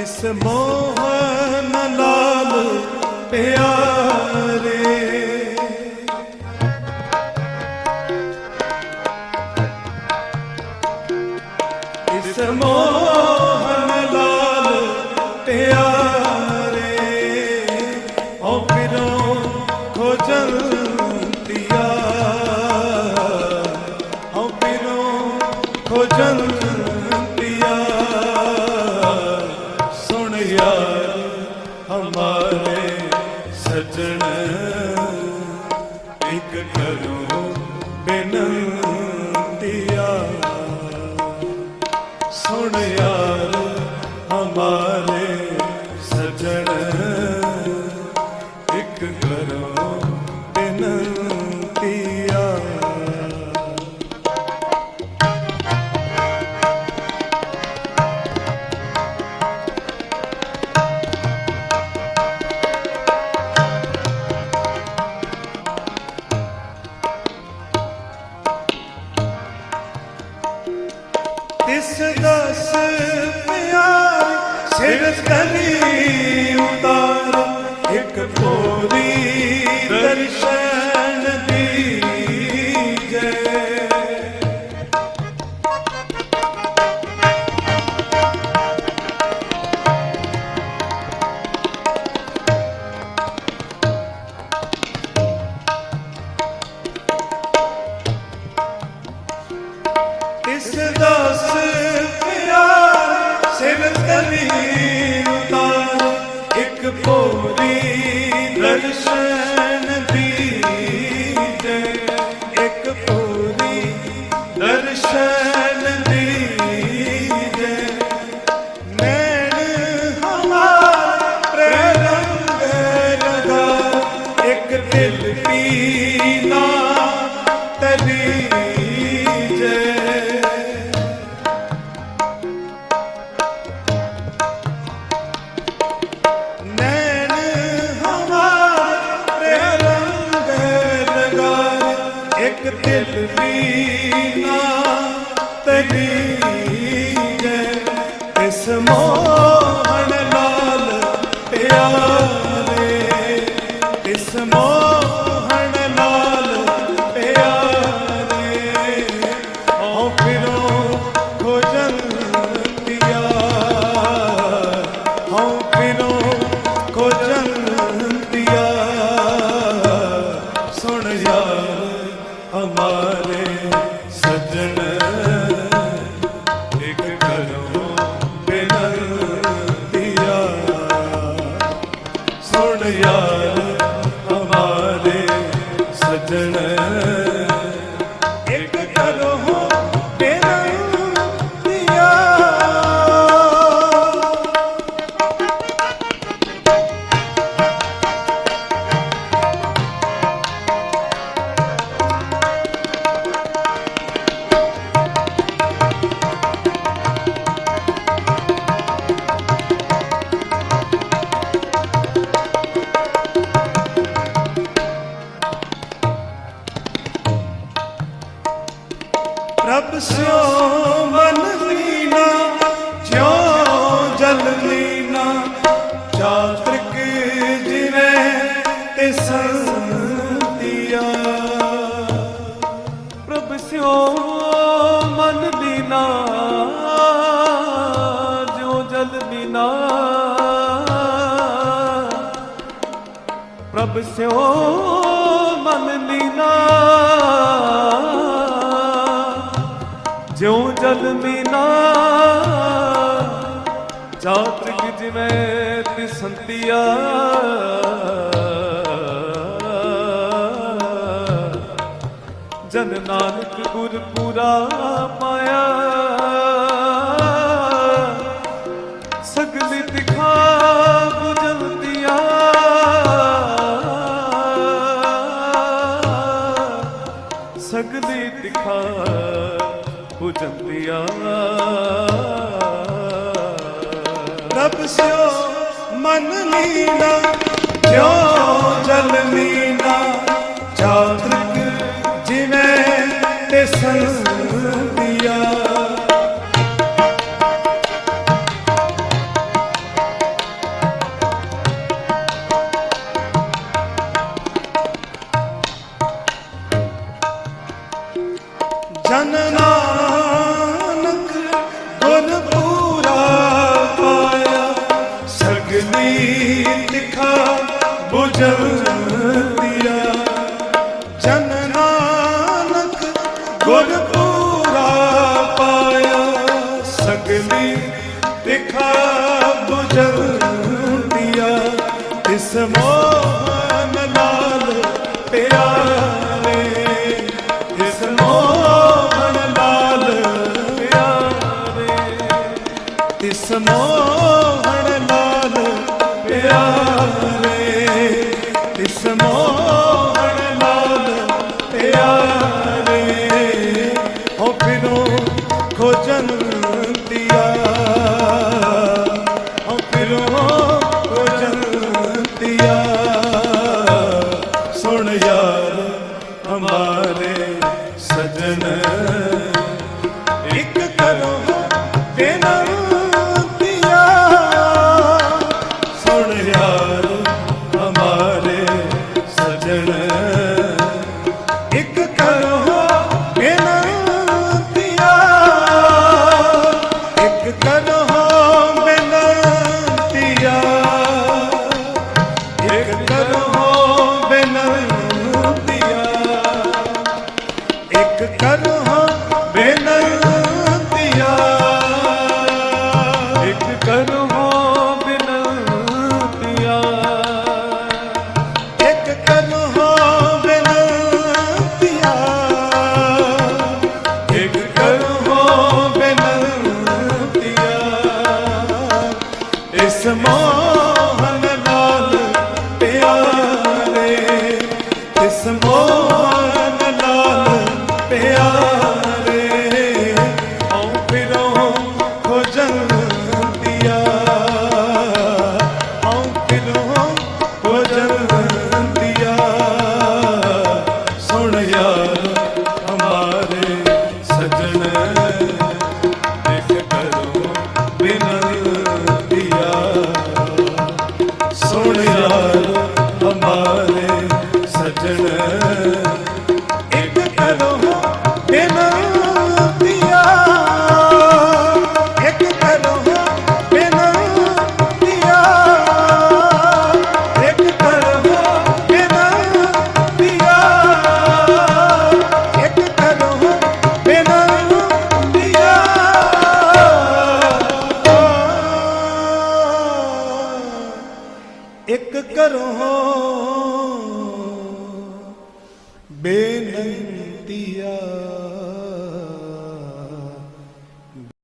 ਇਸ ਮੋਹਨ ਲਾਲ ਪਿਆਰੇ। ਇਸ ਮੋਹਨ ਸੁਣ ਯਾਰ ਹਮਾਰੇ ਸਜਣ। ਇੱਕ ਕਰੋ ਬੇਨੰਤੀਆ। ਸੁਣ ਯਾਰ ਉਤਾਰ ਇੱਕ ਇੱਕ ਦਿਲ ਹਮਾਰੇ ਸਜਣ ਇੱਕ ਕਰੋ ਬੇਨੰਤੀਆ ਸੁਣ ਯਾਰ ਹਮਾਰੇ ਸਜਣ ਪ੍ਰਭ ਸਿਓ ਮਨ ਲੀਨਾ ਜਿਉ ਜਲ ਲੀਨਾ ਚਾਤ੍ਰਿਕ ਜਿਵੇਂ ਤੇ ਸੰਤਿਆ। ਪ੍ਰਭ ਸਿਓ, ਮਨ ਦੀਨਾ ਜਿਉ ਜਲ ਬਿਨਾ ਪ੍ਰਭ ਸਿਓ ਜਿਉ ਜਲ ਮੀਨਾ। ਚਾਤ੍ਰਿਕ ਜਿਵੇਂ ਤਿਸੰਤੀਆ ਜਨ ਨਾਨਕ ਗੁਰ ਪੂਰਾ ਪਾਇਆ। ਸਗਲ ਦਿਖਾ ਬੁਝਲਤੀਆ ਸਗਲੀ ਦਿਖਾ ਪੁਜੰਤਿਆ ਰੱਬ ਸਿਓ ਮਨ ਲੀਨਾ ਜੋ ਜਲ ਲੀਨਾ ਚਾਤ੍ਰਿਕ ਜਿਵੇਂ ਤੇ ਸੰਤਿਆ ਜਨਨਾ ਜਮਤੀਆ ਗੁਰ ਪੂਰਾ ਪਾਇਆ। ਸਗਲੀ ਦਿਖਾ ਬੁਝਲਤੀਆ ਇਸ ਮੋਹਨ ਨਾਲ ਪਿਆਰੇ। ਇਸ ਮੋਹਨ ਨਾਲ ਪਿਆਰੇ। ਇਸ ਮੋਹਨ ਇੱਕ ਕਰੋ ਤੇ ਨਾਲ દેશમાં